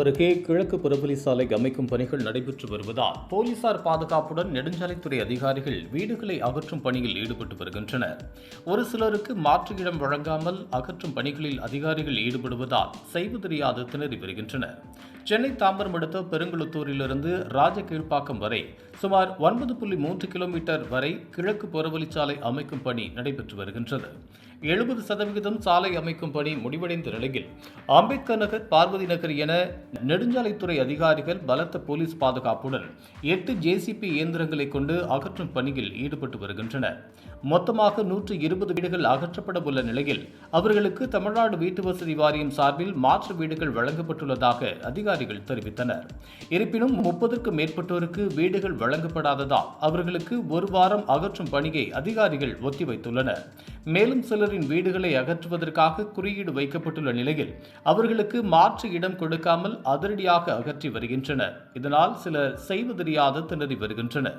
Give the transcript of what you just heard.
அருகே கிழக்கு புறவழி சாலை அமைக்கும் பணிகள் நடைபெற்று வருவதால் போலீசார் பாதுகாப்புடன் நெடுஞ்சாலைத்துறை அதிகாரிகள் வீடுகளை அகற்றும் பணியில் ஈடுபட்டு வருகின்றனர். ஒரு சிலருக்கு மாற்று இடம் வழங்காமல் அகற்றும் பணிகளில் அதிகாரிகள் ஈடுபடுவதால் செய்வதறியாது திணறி வருகின்றனர். சென்னை தாம்பரம் அடுத்த பெருங்குளத்தூரிலிருந்து ராஜகீழ்ப்பாக்கம் வரை சுமார் ஒன்பது புள்ளி மூன்று கிலோமீட்டர் வரை கிழக்கு புறவழிச்சாலை அமைக்கும் பணி நடைபெற்று வருகின்றது. எழுபது சதவிகிதம் சாலை அமைக்கும் பணி முடிவடைந்த நிலையில் அம்பேத்கர் நகர் பார்வதி நகர் என நெடுஞ்சாலைத்துறை அதிகாரிகள் பலத்த போலீஸ் பாதுகாப்புடன் எட்டு ஜேசிபி இயந்திரங்களை கொண்டு அகற்றும் பணியில் ஈடுபட்டு வருகின்றனர். மொத்தமாக நூற்று இருபது வீடுகள் அகற்றப்பட உள்ள நிலையில் அவர்களுக்கு தமிழ்நாடு வீட்டு வசதி வாரியம் சார்பில் மாற்று வீடுகள் வழங்கப்பட்டுள்ளதாக அதிகாரிகள் தெரிவித்தனர். இருப்பினும் முப்பதுக்கும் மேற்பட்டோருக்கு வீடுகள் வழங்கப்படாததால் அவர்களுக்கு ஒரு வாரம் அகற்றும் பணியை அதிகாரிகள் ஒத்திவைத்துள்ளனர். மேலும் சிலரின் வீடுகளை அகற்றுவதற்காக குறியீடு வைக்கப்பட்டுள்ள நிலையில் அவர்களுக்கு மாற்று இடம் கொடுக்காமல் அதிரடியாக அகற்றி வருகின்றனர். இதனால் சிலர் செய்வதறியாது திணறி வருகின்றனர்.